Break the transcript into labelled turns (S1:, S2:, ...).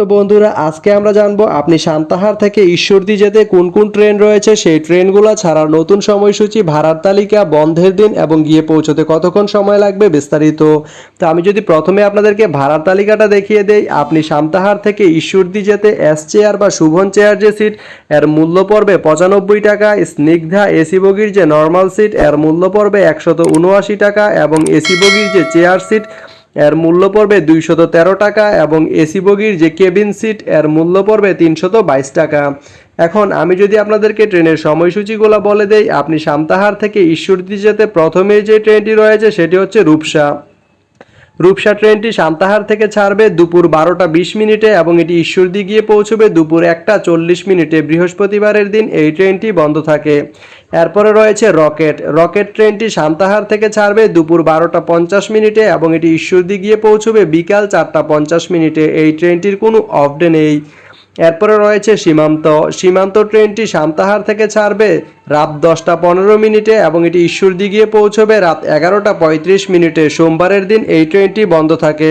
S1: তো বন্ধুরা, আজকে আমরা জানব আপনি সান্তাহার থেকে ঈশ্বরদী যেতে কোন কোন ট্রেন রয়েছে? সেই ট্রেনগুলো ছাড়ার নতুন সময়সূচি, ভাড়ার তালিকা, বন্ধের দিন এবং গিয়ে পৌঁছতে কতক্ষণ সময় লাগবে বিস্তারিত। তো আমি যদি প্রথমে আপনাদেরকে ভাড়ার তালিকাটা দেখিয়ে দেই, আপনি সান্তাহার থেকে ঈশ্বরদী যেতে এস চেয়ার বা শুভন চেয়ার যে সিট, এর মূল্য পড়বে পঁচানব্বই টাকা, স্নিগ্ধা এসি বগির যে নর্মাল সিট, এর মূল্য পড়বে একশত উনআশি টাকা এবং এসি বগির যে চেয়ার সিট এর মূল্য পড়বে দুইশত তেরো টাকা এবং এসি বগির যে কেবিন সিট, এর মূল্য পড়বে তিনশত বাইশ টাকা। এখন আমি যদি আপনাদেরকে ট্রেনের সময়সূচিগুলো বলে দেই, আপনি সান্তাহার থেকে ঈশ্বরদী যেতে প্রথমে যে ট্রেনটি রয়েছে সেটি হচ্ছে রূপসা। রূপসা ট্রেনটি সান্তাহার থেকে ছাড়বে দুপুর বারোটা বিশ মিনিটে এবং এটি ঈশ্বরদী গিয়ে পৌঁছবে দুপুর একটা চল্লিশ মিনিটে। বৃহস্পতিবারের দিন এই ট্রেনটি বন্ধ থাকে। এরপরে রয়েছে রকেট। রকেট ট্রেনটি সান্তাহার থেকে ছাড়বে দুপুর বারোটা পঞ্চাশ মিনিটে এবং এটি ঈশ্বরদী গিয়ে পৌঁছবে বিকাল চারটা পঞ্চাশ মিনিটে। এই ট্রেনটির কোনো অফ ডে নেই। এরপরে রয়েছে সীমান্ত। সীমান্ত ট্রেনটি সান্তাহার থেকে ছাড়বে রাত দশটা পনেরো মিনিটে এবং এটি ঈশ্বরদী গিয়ে পৌঁছবে রাত এগারোটা পঁয়ত্রিশ মিনিটে। সোমবারের দিন এই ট্রেনটি বন্ধ থাকে।